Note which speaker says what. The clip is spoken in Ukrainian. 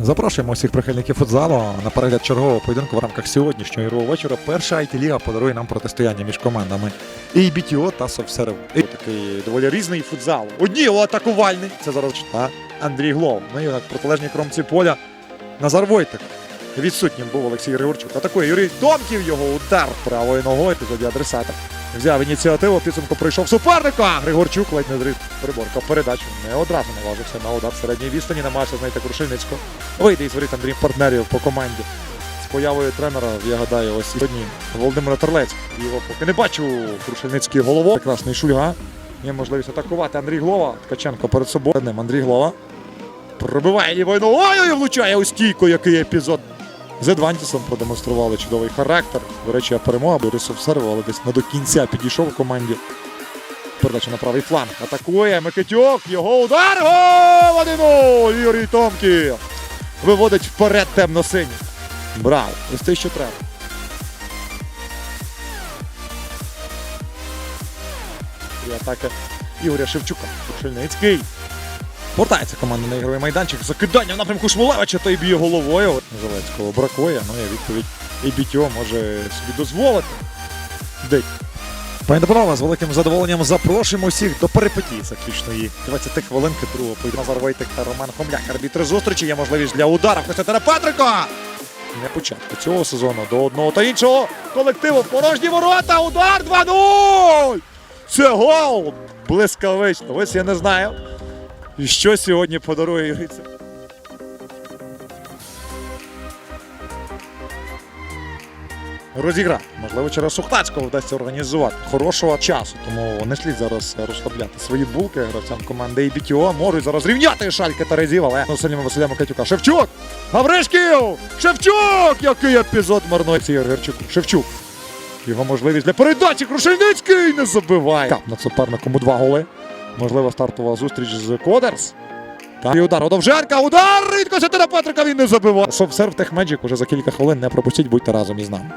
Speaker 1: Запрошуємо усіх прихильників футзалу на перегляд чергового поєдинку в рамках сьогоднішнього ігрового вечора. Перша it ліга подарує нам протистояння між командами і BTO та Совсерв. І такий доволі різний футзал. Одні атакувальний. Це зараз та Андрій Глов. Ну і на протилежній кромці поля Назар Войтик. Відсутнім був Олексій Григорчук. Атакує Юрій Домків. Його удар правою ногою епізоді адресата. Взяв ініціативу, підсумку прийшов суперника. Григорчук ледь не зрив приборка передачу. Не одразу наважився на удар середньої відстані, намагався знайти Крушельницького. Вийде із воріт Андрій партнерів по команді. З появою тренера, я гадаю, ось сьогодні Володимира Терлецького. Його поки не бачу Крушельницький голово. Прекрасний шульга. Є можливість атакувати Андрій Глова. Ткаченко перед собою. Ним Андрій Глова. Пробиває лівою ногою і влучає у стійку, який епізод. З Едвантісом продемонстрували чудовий характер. До речі, я перемога Борисов Серво, але десь не до кінця підійшов у команді. Передача на правий фланг. Атакує Микитюк. Його удар. Гол! 1-0! Юрій Томків. Виводить вперед темно-синій. Браво! Ось те, що треба. І атака Ігоря Шевчука. Шельницький. Повертається команда на ігровий майданчик. Закидання в напрямку Шмулевича та й б'є головою. Зеленського бракує. Ну і відповідь і Бітьо може собі дозволити. Дить. Пані панове, з великим задоволенням запрошуємо усіх до перипетії заключної 20 хвилинки другого. Назар Войтик та Роман Хомляк. Арбітри зустрічі є можливість для удару Костянтина Петрика. Не початку цього сезону до одного та іншого колективу порожні ворота. Удар 2-0! Це гол! Блискавично. Ось я не знаю. І що сьогодні подарує Іриця? Розігра. Можливо, через Сухтацького вдасться організувати хорошого часу. Тому не слід зараз розслабляти свої булки гравцям команди ІБТО. Можуть зараз рівняти шальки Терезів, але Василями Василя Микатюка. Шевчук! Гавришків! Шевчук! Який епізод марної цієї Герчуку. Шевчук. Його можливість для передачі Крушельницький не забиває. Кап над суперником у два голи. Можливо, стартова зустріч з Кодерс. Та і удар Одовженка, Довженка, удар! Від Костянтина Петрика він не забиває. Совсерв Техмеджик уже за кілька хвилин не пропустіть, будьте разом із нами.